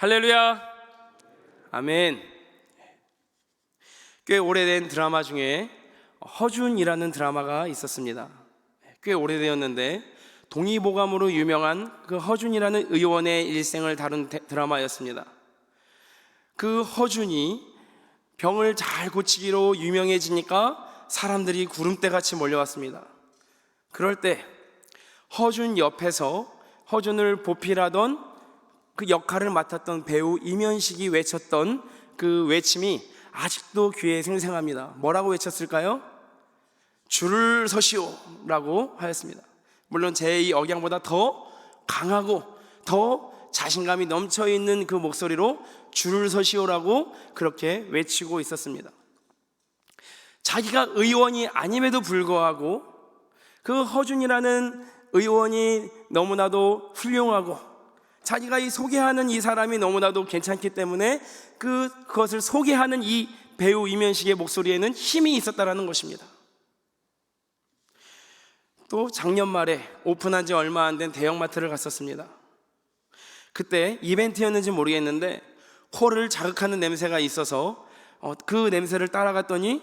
할렐루야. 아멘. 꽤 오래된 드라마 중에 허준이라는 드라마가 있었습니다. 꽤 오래되었는데 동의보감으로 유명한 그 허준이라는 의원의 일생을 다룬 데- 드라마였습니다. 그 허준이 병을 잘 고치기로 유명해지니까 사람들이 구름대 같이 몰려왔습니다. 그럴 때 허준 옆에서 허준을 보필하던 그 역할을 맡았던 배우 이면식이 외쳤던 그 외침이 아직도 귀에 생생합니다. 뭐라고 외쳤을까요? 줄을 서시오라고 하였습니다. 물론 제이 억양보다 더 강하고 더 자신감이 넘쳐 있는 그 목소리로 줄을 서시오라고 그렇게 외치고 있었습니다. 자기가 의원이 아님에도 불구하고 그 허준이라는 의원이 너무나도 훌륭하고 자기가 이 소개하는 이 사람이 너무나도 괜찮기 때문에 그 그것을 소개하는 이 배우 이면식의 목소리에는 힘이 있었다라는 것입니다. 또 작년 말에 오픈한 지 얼마 안 된 대형마트를 갔었습니다. 그때 이벤트였는지 모르겠는데 코를 자극하는 냄새가 있어서 어, 그 냄새를 따라갔더니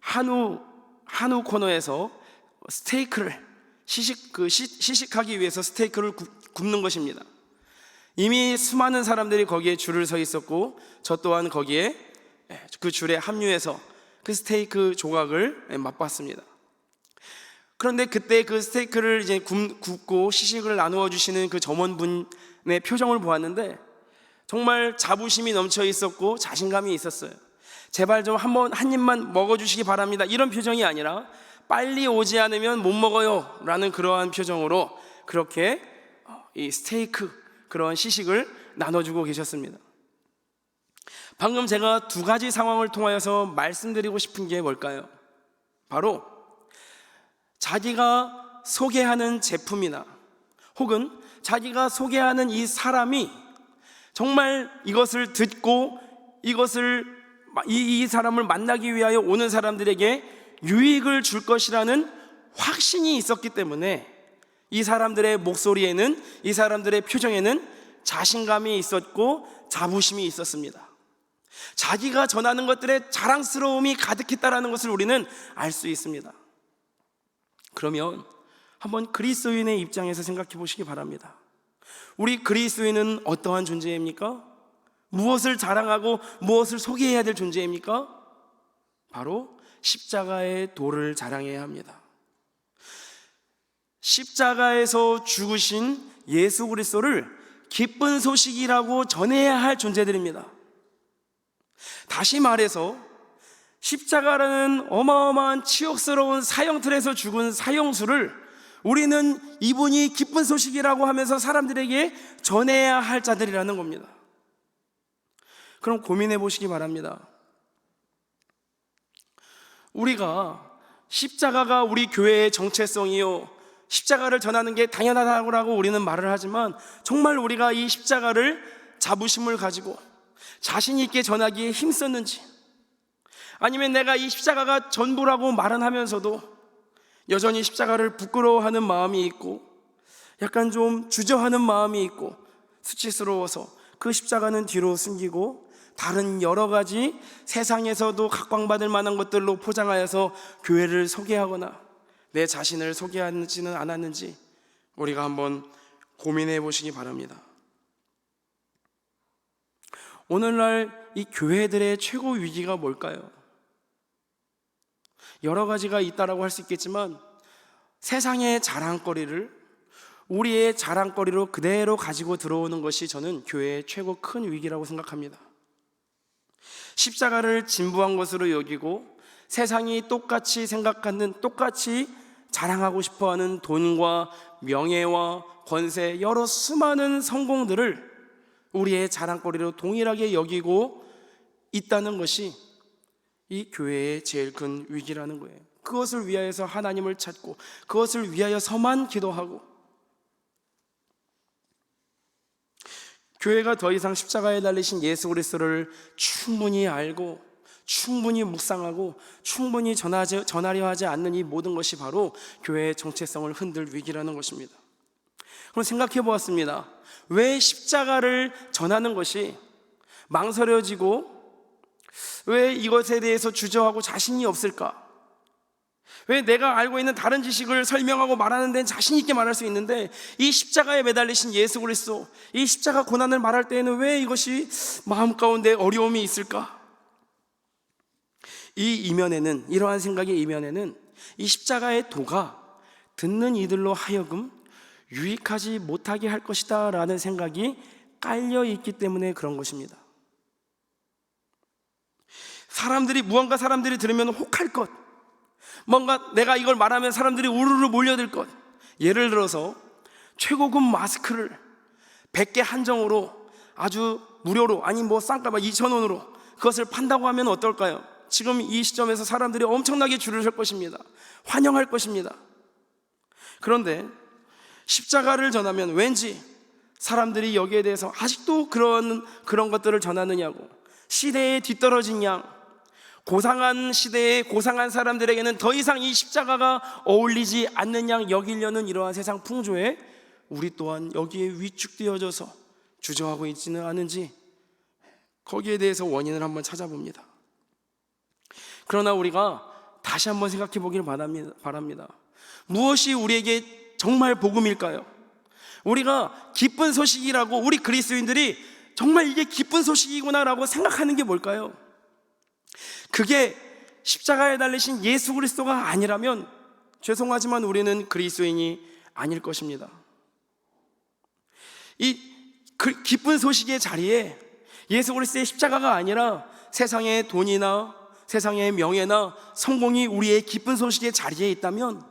한우 한우 코너에서 스테이크를 시식 그 시, 시식하기 위해서 스테이크를 굽, 굽는 것입니다. 이미 수많은 사람들이 거기에 줄을 서 있었고 저 또한 거기에 예, 그 줄에 합류해서 그 스테이크 조각을 예, 맛봤습니다. 그런데 그때 그 스테이크를 이제 굽, 굽고 시식을 나누어 주시는 그 점원분의 표정을 보았는데 정말 자부심이 넘쳐 있었고 자신감이 있었어요. 제발 좀 한번 한 입만 먹어 주시기 바랍니다. 이런 표정이 아니라 빨리 오지 않으면 못 먹어요. 라는 그러한 표정으로 그렇게 어, 이 스테이크 그런 시식을 나눠주고 계셨습니다. 방금 제가 두 가지 상황을 통하여서 말씀드리고 싶은 게 뭘까요? 바로 자기가 소개하는 제품이나 혹은 자기가 소개하는 이 사람이 정말 이것을 듣고 이것을 이, 이 사람을 만나기 위하여 오는 사람들에게 유익을 줄 것이라는 확신이 있었기 때문에 이 사람들의 목소리에는 이 사람들의 표정에는 자신감이 있었고 자부심이 있었습니다. 자기가 전하는 것들에 자랑스러움이 가득했다라는 것을 우리는 알 수 있습니다. 그러면 한번 그리스도인의 입장에서 생각해 보시기 바랍니다. 우리 그리스도인은 어떠한 존재입니까? 무엇을 자랑하고 무엇을 소개해야 될 존재입니까? 바로 십자가의 도를 자랑해야 합니다. 십자가에서 죽으신 예수 그리스도를 기쁜 소식이라고 전해야 할 존재들입니다. 다시 말해서 십자가라는 어마어마한 치욕스러운 사형틀에서 죽은 사형수를 우리는 이분이 기쁜 소식이라고 하면서 사람들에게 전해야 할 자들이라는 겁니다. 그럼 고민해 보시기 바랍니다. 우리가 십자가가 우리 교회의 정체성이요. 십자가를 전하는 게 당연하다고 우리는 말을 하지만 정말 우리가 이 십자가를 자부심을 가지고 자신 있게 전하기에 힘썼는지 아니면 내가 이 십자가가 전부라고 말은 하면서도 여전히 십자가를 부끄러워하는 마음이 있고 약간 좀 주저하는 마음이 있고 수치스러워서 그 십자가는 뒤로 숨기고 다른 여러 가지 세상에서도 각광받을 만한 것들로 포장하여서 교회를 소개하거나 내 자신을 소개하지는 않았는지 우리가 한번 고민해 보시기 바랍니다. 오늘날 이 교회들의 최고 위기가 뭘까요? 여러 가지가 있다라고 할 수 있겠지만 세상의 자랑거리를 우리의 자랑거리로 그대로 가지고 들어오는 것이 저는 교회의 최고 큰 위기라고 생각합니다. 십자가를 진부한 것으로 여기고 세상이 똑같이 생각하는 똑같이 자랑하고 싶어 하는 돈과 명예와 권세, 여러 수많은 성공들을 우리의 자랑거리로 동일하게 여기고 있다는 것이 이 교회의 제일 큰 위기라는 거예요. 그것을 위하여서 하나님을 찾고 그것을 위하여서만 기도하고 교회가 더 이상 십자가에 달리신 예수 그리스도를 충분히 알고 충분히 묵상하고 충분히 전하지, 전하려 하지 않는 이 모든 것이 바로 교회의 정체성을 흔들 위기라는 것입니다. 그럼 생각해 보았습니다. 왜 십자가를 전하는 것이 망설여지고 왜 이것에 대해서 주저하고 자신이 없을까? 왜 내가 알고 있는 다른 지식을 설명하고 말하는 데는 자신 있게 말할 수 있는데 이 십자가에 매달리신 예수 그리스도 이 십자가 고난을 말할 때에는 왜 이것이 마음 가운데 어려움이 있을까? 이 이면에는 이러한 생각의 이면에는 이 십자가의 도가 듣는 이들로 하여금 유익하지 못하게 할 것이다라는 생각이 깔려 있기 때문에 그런 것입니다. 사람들이 무언가 사람들이 들으면 혹할 것, 뭔가 내가 이걸 말하면 사람들이 우르르 몰려들 것. 예를 들어서 최고급 마스크를 100개 한정으로 아주 무료로 아니 뭐 싼값 2,000원으로 그것을 판다고 하면 어떨까요? 지금 이 시점에서 사람들이 엄청나게 줄을 설 것입니다. 환영할 것입니다. 그런데 십자가를 전하면 왠지 사람들이 여기에 대해서 아직도 그런 그런 것들을 전하느냐고 시대에 뒤떨어진 양 고상한 시대에 고상한 사람들에게는 더 이상 이 십자가가 어울리지 않는 양 여기려는 이러한 세상 풍조에 우리 또한 여기에 위축되어져서 주저하고 있지는 않은지 거기에 대해서 원인을 한번 찾아봅니다. 그러나 우리가 다시 한번 생각해 보기를 바랍니다. 무엇이 우리에게 정말 복음일까요? 우리가 기쁜 소식이라고 우리 그리스도인들이 정말 이게 기쁜 소식이구나라고 생각하는 게 뭘까요? 그게 십자가에 달리신 예수 그리스도가 아니라면 죄송하지만 우리는 그리스도인이 아닐 것입니다. 이 그 기쁜 소식의 자리에 예수 그리스도의 십자가가 아니라 세상의 돈이나 세상의 명예나 성공이 우리의 기쁜 소식의 자리에 있다면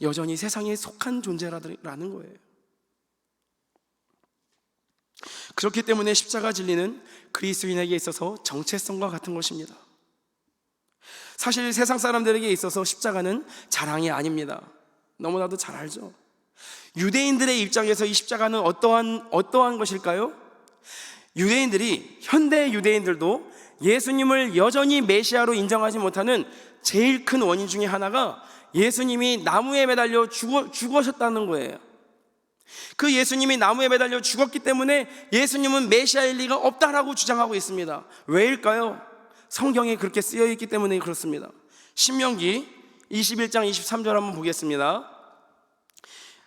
여전히 세상에 속한 존재라는 거예요. 그렇기 때문에 십자가 진리는 그리스도인에게 있어서 정체성과 같은 것입니다. 사실 세상 사람들에게 있어서 십자가는 자랑이 아닙니다. 너무나도 잘 알죠. 유대인들의 입장에서 이 십자가는 어떠한 어떠한 것일까요? 유대인들이 현대 유대인들도 예수님을 여전히 메시아로 인정하지 못하는 제일 큰 원인 중에 하나가 예수님이 나무에 매달려 죽어, 죽으셨다는 거예요. 그 예수님이 나무에 매달려 죽었기 때문에 예수님은 메시아일 리가 없다라고 주장하고 있습니다. 왜일까요? 성경에 그렇게 쓰여 있기 때문에 그렇습니다. 신명기 21장 23절 한번 보겠습니다.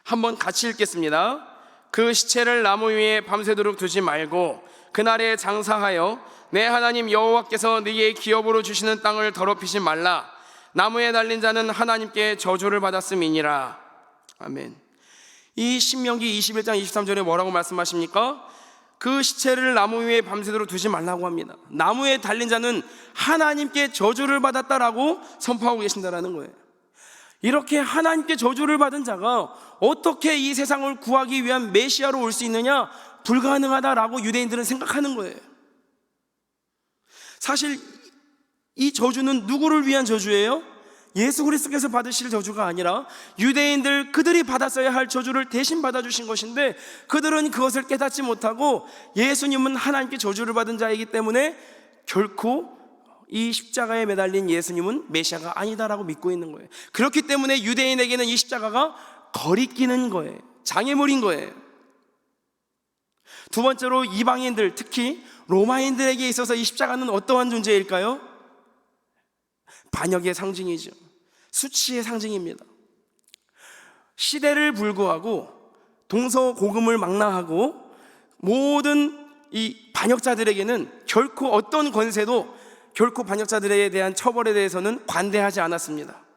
한번 같이 읽겠습니다. 그 시체를 나무 위에 밤새도록 두지 말고 그날에 장사하여 내 하나님 여호와께서 네게 기업으로 주시는 땅을 더럽히지 말라. 나무에 달린 자는 하나님께 저주를 받았음이니라. 아멘. 이 신명기 21장 23절에 뭐라고 말씀하십니까? 그 시체를 나무 위에 밤새도록 두지 말라고 합니다. 나무에 달린 자는 하나님께 저주를 받았다라고 선포하고 계신다라는 거예요. 이렇게 하나님께 저주를 받은 자가 어떻게 이 세상을 구하기 위한 메시아로 올 수 있느냐? 불가능하다라고 유대인들은 생각하는 거예요. 사실 이 저주는 누구를 위한 저주예요? 예수 그리스도께서 받으실 저주가 아니라 유대인들 그들이 받았어야 할 저주를 대신 받아주신 것인데 그들은 그것을 깨닫지 못하고 예수님은 하나님께 저주를 받은 자이기 때문에 결코 이 십자가에 매달린 예수님은 메시아가 아니다라고 믿고 있는 거예요. 그렇기 때문에 유대인에게는 이 십자가가 거리끼는 거예요. 장애물인 거예요. 두 번째로 이방인들 특히 로마인들에게 있어서 이 십자가는 어떠한 존재일까요? 반역의 상징이죠. 수치의 상징입니다. 시대를 불구하고 동서고금을 망라하고 모든 이 반역자들에게는 결코 어떤 권세도 결코 반역자들에 대한 처벌에 대해서는 관대하지 않았습니다.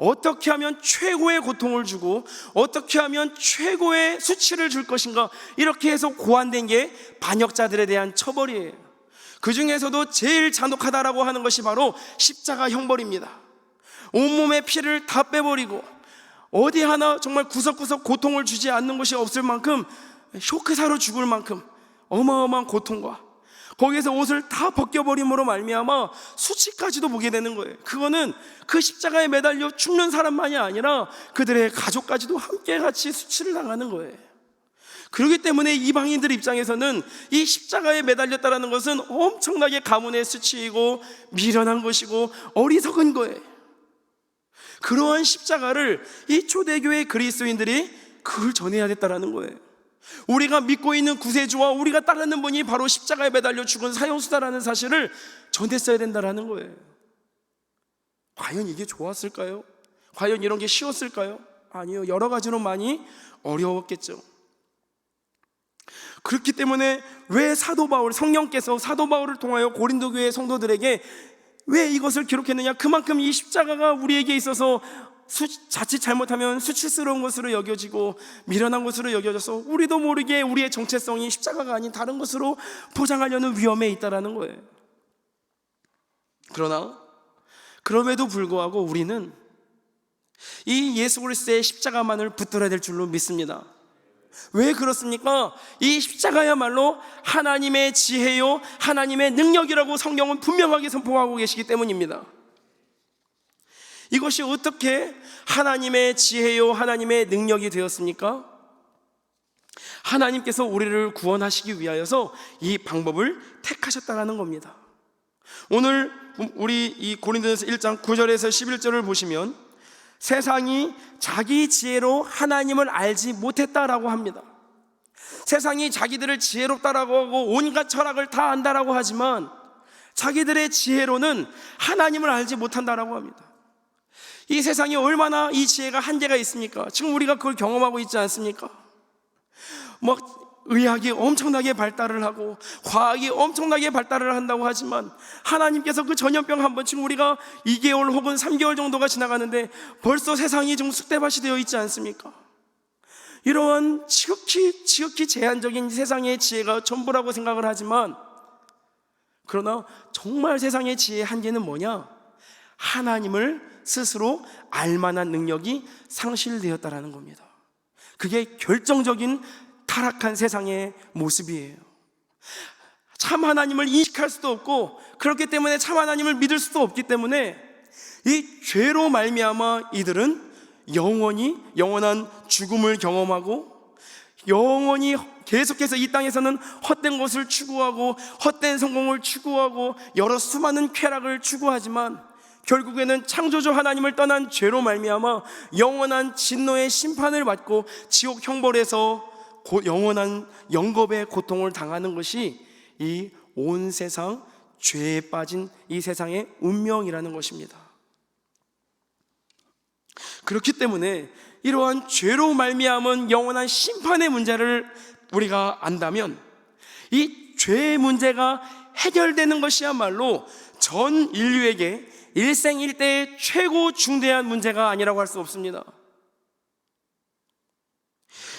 어떻게 하면 최고의 고통을 주고 어떻게 하면 최고의 수치를 줄 것인가 이렇게 해서 고안된 게 반역자들에 대한 처벌이에요. 그 중에서도 제일 잔혹하다라고 하는 것이 바로 십자가 형벌입니다. 온몸의 피를 다 빼버리고 어디 하나 정말 구석구석 고통을 주지 않는 것이 없을 만큼 쇼크사로 죽을 만큼 어마어마한 고통과 거기에서 옷을 다 벗겨버림으로 말미암아 수치까지도 보게 되는 거예요. 그거는 그 십자가에 매달려 죽는 사람만이 아니라 그들의 가족까지도 함께 같이 수치를 당하는 거예요. 그렇기 때문에 이방인들 입장에서는 이 십자가에 매달렸다는 것은 엄청나게 가문의 수치이고 미련한 것이고 어리석은 거예요. 그러한 십자가를 이 초대교회 그리스도인들이 그걸 전해야 됐다라는 거예요. 우리가 믿고 있는 구세주와 우리가 따르는 분이 바로 십자가에 매달려 죽은 사형수다라는 사실을 전했어야 된다라는 거예요. 과연 이게 좋았을까요? 과연 이런 게 쉬웠을까요? 아니요. 여러 가지로 많이 어려웠겠죠. 그렇기 때문에 왜 사도 바울, 성령께서 사도 바울을 통하여 고린도 교회 성도들에게 왜 이것을 기록했느냐? 그만큼 이 십자가가 우리에게 있어서 수, 자칫 잘못하면 수치스러운 것으로 여겨지고 미련한 것으로 여겨져서 우리도 모르게 우리의 정체성이 십자가가 아닌 다른 것으로 포장하려는 위험에 있다라는 거예요. 그러나 그럼에도 불구하고 우리는 이 예수 그리스도의 십자가만을 붙들어야 될 줄로 믿습니다. 왜 그렇습니까? 이 십자가야말로 하나님의 지혜요, 하나님의 능력이라고 성경은 분명하게 선포하고 계시기 때문입니다. 이것이 어떻게 하나님의 지혜요, 하나님의 능력이 되었습니까? 하나님께서 우리를 구원하시기 위하여서 이 방법을 택하셨다라는 겁니다. 오늘 우리 이 고린도전서 1장 9절에서 11절을 보시면 세상이 자기 지혜로 하나님을 알지 못했다라고 합니다. 세상이 자기들을 지혜롭다라고 하고 온갖 철학을 다 안다라고 하지만 자기들의 지혜로는 하나님을 알지 못한다라고 합니다. 이 세상이 얼마나 이 지혜가 한계가 있습니까? 지금 우리가 그걸 경험하고 있지 않습니까? 뭐 의학이 엄청나게 발달을 하고 과학이 엄청나게 발달을 한다고 하지만 하나님께서 그 전염병 한 번 지금 우리가 2개월 혹은 3개월 정도가 지나가는데 벌써 세상이 좀 쑥대밭이 되어 있지 않습니까? 이러한 지극히 지극히 제한적인 세상의 지혜가 전부라고 생각을 하지만 그러나 정말 세상의 지혜의 한계는 뭐냐? 하나님을 스스로 알만한 능력이 상실되었다라는 겁니다. 그게 결정적인 타락한 세상의 모습이에요. 참 하나님을 인식할 수도 없고 그렇기 때문에 참 하나님을 믿을 수도 없기 때문에 이 죄로 말미암아 이들은 영원히 영원한 죽음을 경험하고 영원히 계속해서 이 땅에서는 헛된 것을 추구하고 헛된 성공을 추구하고 여러 수많은 쾌락을 추구하지만 결국에는 창조주 하나님을 떠난 죄로 말미암아 영원한 진노의 심판을 받고 지옥 형벌에서 영원한 영겁의 고통을 당하는 것이 이 온 세상 죄에 빠진 이 세상의 운명이라는 것입니다. 그렇기 때문에 이러한 죄로 말미암은 영원한 심판의 문제를 우리가 안다면 이 죄의 문제가 해결되는 것이야말로 전 인류에게 일생일대의 최고 중대한 문제가 아니라고 할 수 없습니다.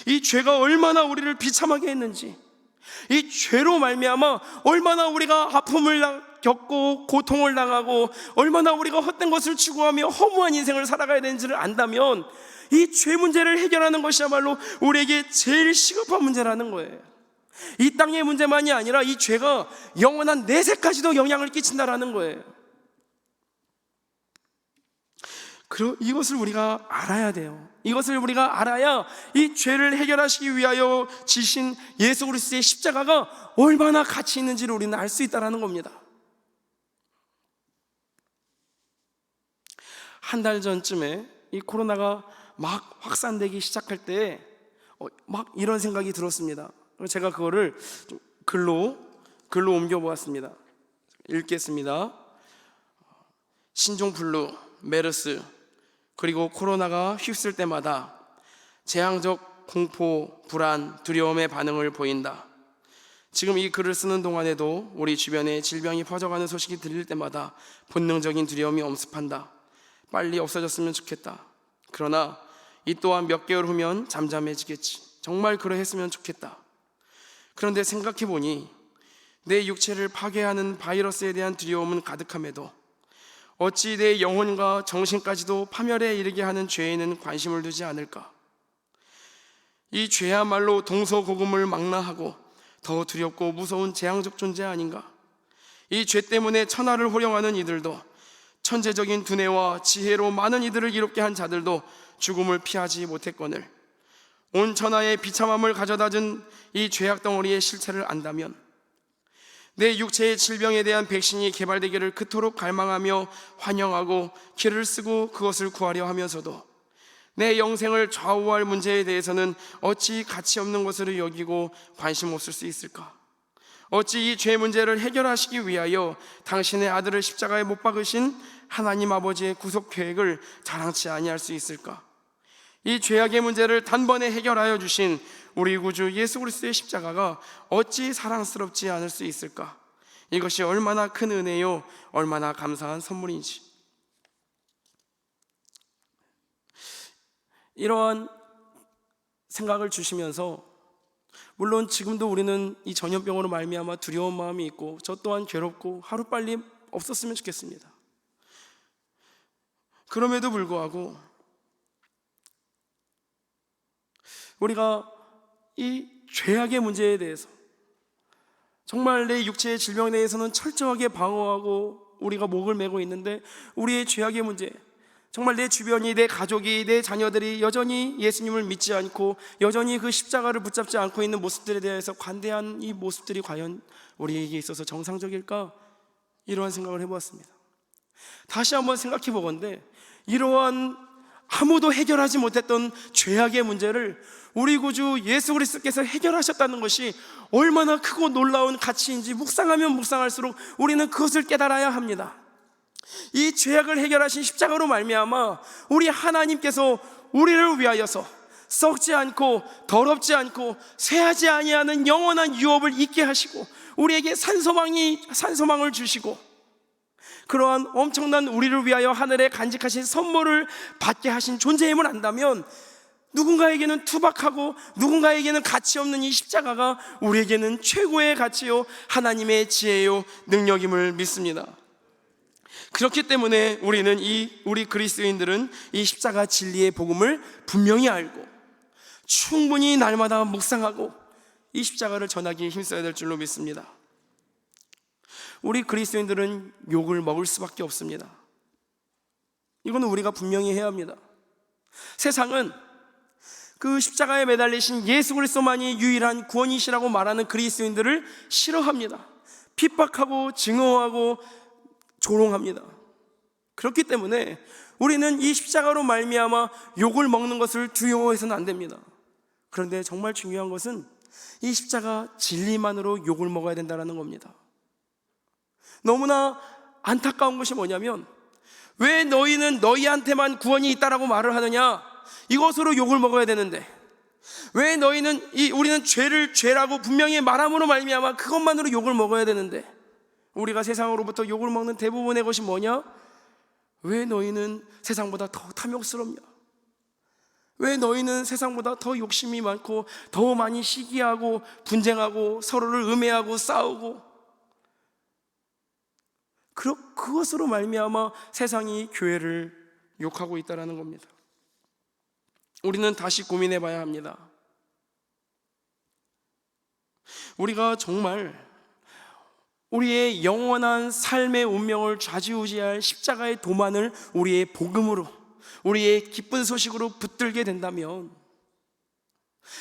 이 죄가 얼마나 우리를 비참하게 했는지, 이 죄로 말미암아 얼마나 우리가 아픔을 겪고 고통을 당하고 얼마나 우리가 헛된 것을 추구하며 허무한 인생을 살아가야 되는지를 안다면 이 죄 문제를 해결하는 것이야말로 우리에게 제일 시급한 문제라는 거예요. 이 땅의 문제만이 아니라 이 죄가 영원한 내세까지도 영향을 끼친다라는 거예요. 그 이것을 우리가 알아야 돼요. 이것을 우리가 알아야 이 죄를 해결하시기 위하여 지신 예수 그리스도의 십자가가 얼마나 가치 있는지를 우리는 알 수 있다라는 겁니다. 한 달 전쯤에 이 코로나가 막 확산되기 시작할 때막 어, 이런 생각이 들었습니다. 제가 그거를 글로 글로 옮겨 보았습니다. 읽겠습니다. 신종플루, 메르스, 그리고 코로나가 휩쓸 때마다 재앙적 공포, 불안, 두려움의 반응을 보인다. 지금 이 글을 쓰는 동안에도 우리 주변에 질병이 퍼져가는 소식이 들릴 때마다 본능적인 두려움이 엄습한다. 빨리 없어졌으면 좋겠다. 그러나 이 또한 몇 개월 후면 잠잠해지겠지. 정말 그러했으면 좋겠다. 그런데 생각해 보니 내 육체를 파괴하는 바이러스에 대한 두려움은 가득함에도 어찌 내 영혼과 정신까지도 파멸에 이르게 하는 죄에는 관심을 두지 않을까? 이 죄야말로 동서고금을 망라하고 더 두렵고 무서운 재앙적 존재 아닌가? 이 죄 때문에 천하를 호령하는 이들도 천재적인 두뇌와 지혜로 많은 이들을 이롭게 한 자들도 죽음을 피하지 못했거늘 온 천하의 비참함을 가져다 준 이 죄악 덩어리의 실체를 안다면 내 육체의 질병에 대한 백신이 개발되기를 그토록 갈망하며 환영하고 길을 쓰고 그것을 구하려 하면서도 내 영생을 좌우할 문제에 대해서는 어찌 가치 없는 것으로 여기고 관심 없을 수 있을까? 어찌 이 죄 문제를 해결하시기 위하여 당신의 아들을 십자가에 못 박으신 하나님 아버지의 구속 계획을 자랑치 아니할 수 있을까? 이 죄악의 문제를 단번에 해결하여 주신 우리 구주 예수 그리스도의 십자가가 어찌 사랑스럽지 않을 수 있을까? 이것이 얼마나 큰 은혜요, 얼마나 감사한 선물인지. 이러한 생각을 주시면서 물론 지금도 우리는 이 전염병으로 말미암아 두려운 마음이 있고 저 또한 괴롭고 하루 빨리 없었으면 좋겠습니다. 그럼에도 불구하고 우리가 이 죄악의 문제에 대해서 정말 내 육체의 질병에 대해서는 철저하게 방어하고 우리가 목을 메고 있는데 우리의 죄악의 문제 정말 내 주변이 내 가족이 내 자녀들이 여전히 예수님을 믿지 않고 여전히 그 십자가를 붙잡지 않고 있는 모습들에 대해서 관대한 이 모습들이 과연 우리에게 있어서 정상적일까 이러한 생각을 해보았습니다. 다시 한번 생각해 보건데 이러한 아무도 해결하지 못했던 죄악의 문제를 우리 구주 예수 그리스도께서 해결하셨다는 것이 얼마나 크고 놀라운 가치인지 묵상하면 묵상할수록 우리는 그것을 깨달아야 합니다. 이 죄악을 해결하신 십자가로 말미암아 우리 하나님께서 우리를 위하여서 썩지 않고 더럽지 않고 쇠하지 아니하는 영원한 유업을 있게 하시고 우리에게 산소망이 산소망을 주시고 그러한 엄청난 우리를 위하여 하늘에 간직하신 선물을 받게 하신 존재임을 안다면 누군가에게는 투박하고 누군가에게는 가치 없는 이 십자가가 우리에게는 최고의 가치요 하나님의 지혜요 능력임을 믿습니다. 그렇기 때문에 우리는 이 우리 그리스도인들은 이 십자가 진리의 복음을 분명히 알고 충분히 날마다 묵상하고 이 십자가를 전하기에 힘써야 될 줄로 믿습니다. 우리 그리스도인들은 욕을 먹을 수밖에 없습니다. 이거는 우리가 분명히 해야 합니다. 세상은 그 십자가에 매달리신 예수 그리스도만이 유일한 구원이시라고 말하는 그리스도인들을 싫어합니다. 핍박하고 증오하고 조롱합니다. 그렇기 때문에 우리는 이 십자가로 말미암아 욕을 먹는 것을 두려워해서는 안 됩니다. 그런데 정말 중요한 것은 이 십자가 진리만으로 욕을 먹어야 된다는 겁니다. 너무나 안타까운 것이 뭐냐면 왜 너희는 너희한테만 구원이 있다라고 말을 하느냐? 이것으로 욕을 먹어야 되는데 왜 너희는 이 우리는 죄를 죄라고 분명히 말함으로 말미암아 그것만으로 욕을 먹어야 되는데 우리가 세상으로부터 욕을 먹는 대부분의 것이 뭐냐? 왜 너희는 세상보다 더 탐욕스럽냐? 왜 너희는 세상보다 더 욕심이 많고 더 많이 시기하고 분쟁하고 서로를 음해하고 싸우고 그, 그것으로 말미암아 세상이 교회를 욕하고 있다라는 겁니다. 우리는 다시 고민해 봐야 합니다. 우리가 정말 우리의 영원한 삶의 운명을 좌지우지할 십자가의 도만을 우리의 복음으로 우리의 기쁜 소식으로 붙들게 된다면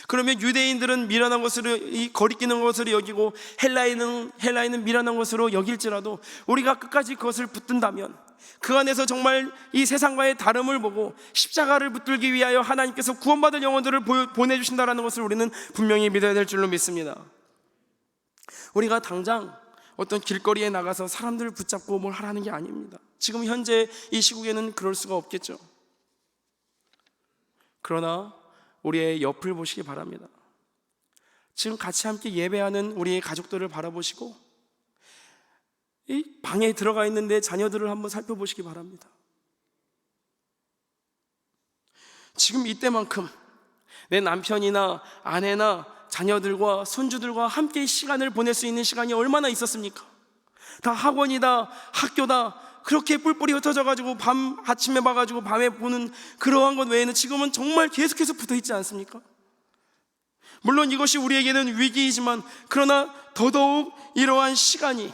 그러면 유대인들은 미련한 것으로 이 거리끼는 것으로 여기고 헬라인은 헬라인은 미련한 것으로 여길지라도 우리가 끝까지 그것을 붙든다면 그 안에서 정말 이 세상과의 다름을 보고 십자가를 붙들기 위하여 하나님께서 구원받을 영혼들을 보내주신다라는 것을 우리는 분명히 믿어야 될 줄로 믿습니다. 우리가 당장 어떤 길거리에 나가서 사람들을 붙잡고 뭘 하라는 게 아닙니다. 지금 현재 이 시국에는 그럴 수가 없겠죠. 그러나 우리의 옆을 보시기 바랍니다. 지금 같이 함께 예배하는 우리의 가족들을 바라보시고 이 방에 들어가 있는데 자녀들을 한번 살펴보시기 바랍니다. 지금 이때만큼 내 남편이나 아내나 자녀들과 손주들과 함께 시간을 보낼 수 있는 시간이 얼마나 있었습니까? 다 학원이다, 학교다, 그렇게 뿔뿔이 흩어져 가지고 밤 아침에 봐 가지고 밤에 보는 그러한 것 외에는 지금은 정말 계속해서 붙어 있지 않습니까? 물론 이것이 우리에게는 위기이지만 그러나 더더욱 이러한 시간이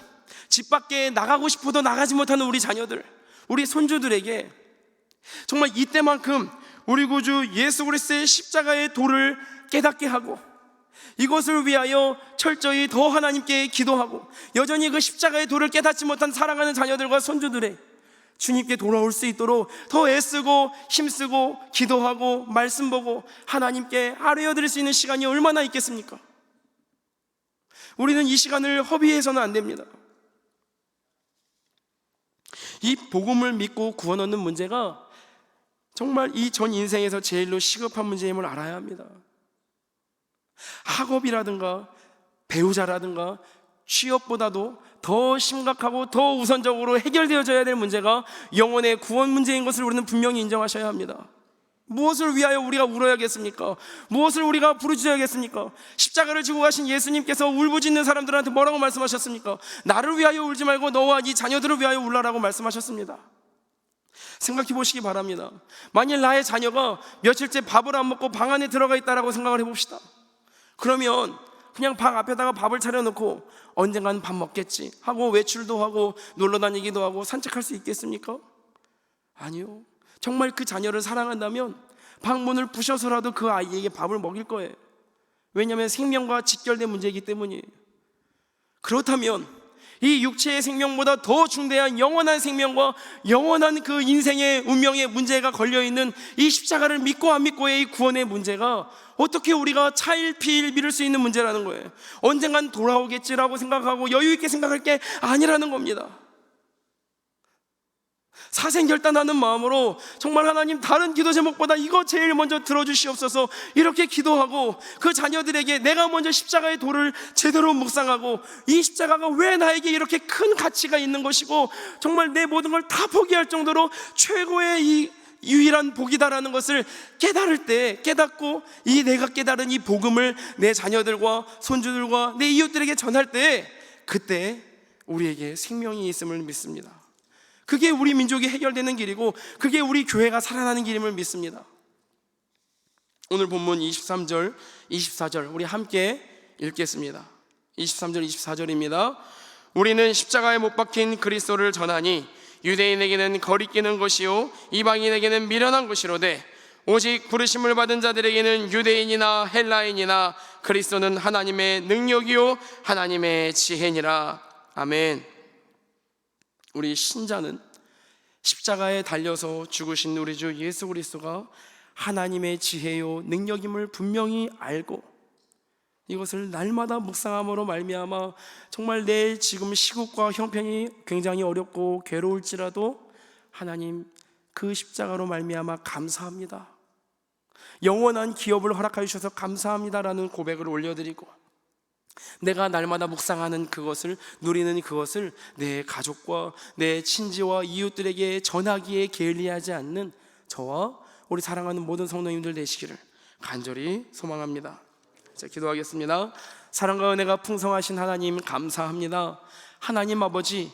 집 밖에 나가고 싶어도 나가지 못하는 우리 자녀들, 우리 손주들에게 정말 이때만큼 우리 구주 예수 그리스도의 십자가의 도를 깨닫게 하고 이것을 위하여 철저히 더 하나님께 기도하고 여전히 그 십자가의 도를 깨닫지 못한 사랑하는 자녀들과 손주들의 주님께 돌아올 수 있도록 더 애쓰고 힘쓰고 기도하고 말씀 보고 하나님께 아뢰어 드릴 수 있는 시간이 얼마나 있겠습니까? 우리는 이 시간을 허비해서는 안 됩니다. 이 복음을 믿고 구원 얻는 문제가 정말 이 전 인생에서 제일로 시급한 문제임을 알아야 합니다. 학업이라든가 배우자라든가 취업보다도 더 심각하고 더 우선적으로 해결되어져야 될 문제가 영혼의 구원 문제인 것을 우리는 분명히 인정하셔야 합니다. 무엇을 위하여 우리가 울어야겠습니까? 무엇을 우리가 부르짖어야겠습니까? 십자가를 지고 가신 예수님께서 울부짖는 사람들한테 뭐라고 말씀하셨습니까? 나를 위하여 울지 말고 너와 네 자녀들을 위하여 울라라고 말씀하셨습니다. 생각해 보시기 바랍니다. 만일 나의 자녀가 며칠째 밥을 안 먹고 방 안에 들어가 있다라고 생각을 해 봅시다. 그러면 그냥 방 앞에다가 밥을 차려놓고 언젠간 밥 먹겠지 하고 외출도 하고 놀러 다니기도 하고 산책할 수 있겠습니까? 아니요. 정말 그 자녀를 사랑한다면 방문을 부셔서라도 그 아이에게 밥을 먹일 거예요. 왜냐하면 생명과 직결된 문제이기 때문이에요. 그렇다면 이 육체의 생명보다 더 중대한 영원한 생명과 영원한 그 인생의 운명의 문제가 걸려 있는 이 십자가를 믿고 안 믿고의 이 구원의 문제가 어떻게 우리가 차일피일 미룰 수 있는 문제라는 거예요. 언젠간 돌아오겠지라고 생각하고 여유 있게 생각할 게 아니라는 겁니다. 사생결단하는 마음으로 정말 하나님 다른 기도 제목보다 이거 제일 먼저 들어주시옵소서 이렇게 기도하고 그 자녀들에게 내가 먼저 십자가의 도를 제대로 묵상하고 이 십자가가 왜 나에게 이렇게 큰 가치가 있는 것이고 정말 내 모든 걸 다 포기할 정도로 최고의 이 유일한 복이다라는 것을 깨달을 때 깨닫고 이 내가 깨달은 이 복음을 내 자녀들과 손주들과 내 이웃들에게 전할 때 그때 우리에게 생명이 있음을 믿습니다. 그게 우리 민족이 해결되는 길이고 그게 우리 교회가 살아나는 길임을 믿습니다. 오늘 본문 23절, 24절 우리 함께 읽겠습니다. 23절, 24절입니다. 우리는 십자가에 못 박힌 그리스도를 전하니 유대인에게는 거리끼는 것이요 이방인에게는 미련한 것이로되 오직 부르심을 받은 자들에게는 유대인이나 헬라인이나 그리스도는 하나님의 능력이요 하나님의 지혜니라. 아멘. 우리 신자는 십자가에 달려서 죽으신 우리 주 예수 그리스도가 하나님의 지혜요 능력임을 분명히 알고 이것을 날마다 묵상함으로 말미암아 정말 내 지금 시국과 형편이 굉장히 어렵고 괴로울지라도 하나님 그 십자가로 말미암아 감사합니다. 영원한 기업을 허락하여 주셔서 감사합니다라는 고백을 올려드리고 내가 날마다 묵상하는 그것을 누리는 그것을 내 가족과 내 친지와 이웃들에게 전하기에 게을리하지 않는 저와 우리 사랑하는 모든 성도님들 되시기를 간절히 소망합니다. 자, 기도하겠습니다. 사랑과 은혜가 풍성하신 하나님 감사합니다. 하나님 아버지,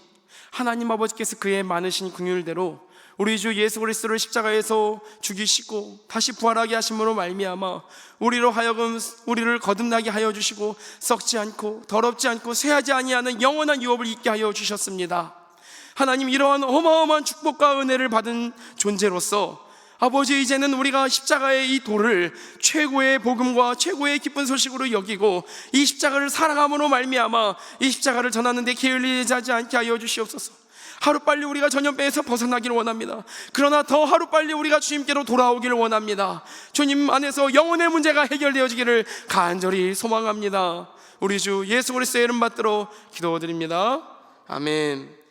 하나님 아버지께서 그의 많으신 긍휼대로 우리 주 예수 그리스도를 십자가에서 죽이시고 다시 부활하게 하심으로 말미암아 우리로 하여금 우리를 거듭나게 하여 주시고 썩지 않고 더럽지 않고 쇠하지 아니하는 영원한 유업을 있게 하여 주셨습니다. 하나님 이러한 어마어마한 축복과 은혜를 받은 존재로서 아버지 이제는 우리가 십자가의 이 도를 최고의 복음과 최고의 기쁜 소식으로 여기고 이 십자가를 사랑함으로 말미암아 이 십자가를 전하는데 게을리하지 않게 하여 주시옵소서. 하루빨리 우리가 전염병에서 벗어나기를 원합니다. 그러나 더 하루빨리 우리가 주님께로 돌아오기를 원합니다. 주님 안에서 영혼의 문제가 해결되어지기를 간절히 소망합니다. 우리 주 예수 그리스도의 이름 받들어 기도드립니다. 아멘.